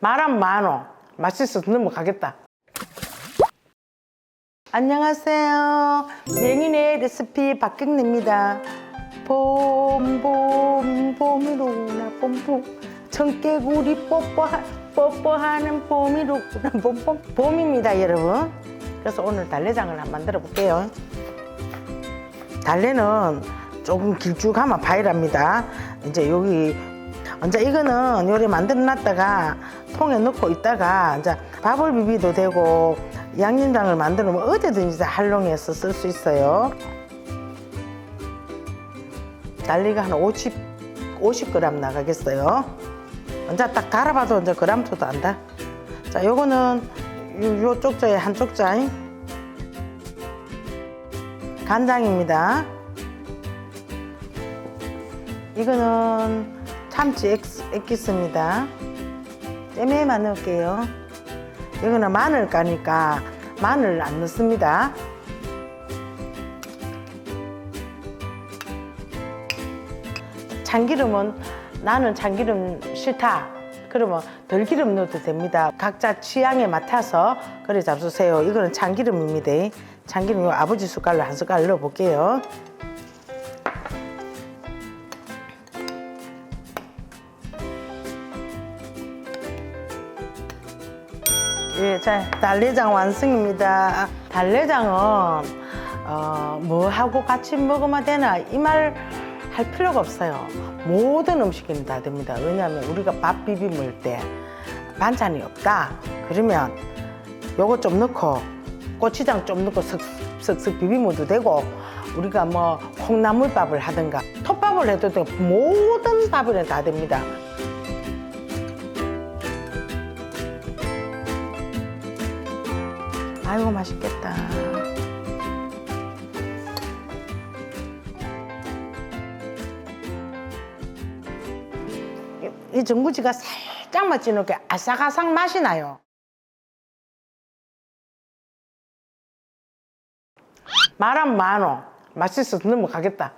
말하면 많어. 맛있어서 넘어가겠다. 안녕하세요. 명인의 레시피 박경래입니다. 봄, 봄, 봄이로구나, 봄봄. 청개구리 뽀뽀하, 뽀뽀하는 봄이로구나, 봄봄. 봄입니다, 여러분. 그래서 오늘 달래장을 한번 만들어 볼게요. 달래는 조금 길쭉하면 바이랍니다. 이제 여기 이제 이거는 요리 만들어 놨다가 통에 넣고 있다가 이제 밥을 비비도 되고 양념장을 만들어 놓으면 어디든지 다 활용해서 쓸 수 있어요. 달리가 한 50, 50g 나가겠어요. 이제 딱 갈아봐도 이제 그람수도 안다. 자, 요거는 요, 요 쪽자에 한 쪽자. 간장입니다. 이거는 참치 엑스, 엑기스입니다. 잼에만 넣을게요. 이거는 마늘 까니까 마늘 안 넣습니다. 참기름은 나는 참기름 싫다. 그러면 들기름 넣어도 됩니다. 각자 취향에 맡아서 그래 잡수세요. 이거는 참기름입니다. 참기름 요 아버지 숟갈로 한 숟갈 넣어볼게요. 예, 자, 달래장 완성입니다. 달래장은 어, 뭐 하고 같이 먹으면 되나 이 말 할 필요가 없어요. 모든 음식에는 다 됩니다. 왜냐하면 우리가 밥 비비 먹을 때 반찬이 없다. 그러면 요거 좀 넣고 고추장 좀 넣고 슥슥슥 비비 먹어도 되고 우리가 뭐 콩나물밥을 하든가 톱밥을 해도 되고 모든 밥에는 다 됩니다. 아이고 맛있겠다. 이- 이 전구지가 살짝만 찌놓게 아삭아삭 맛이 나요. 말하면 많어. 맛있어서 넘어가겠다.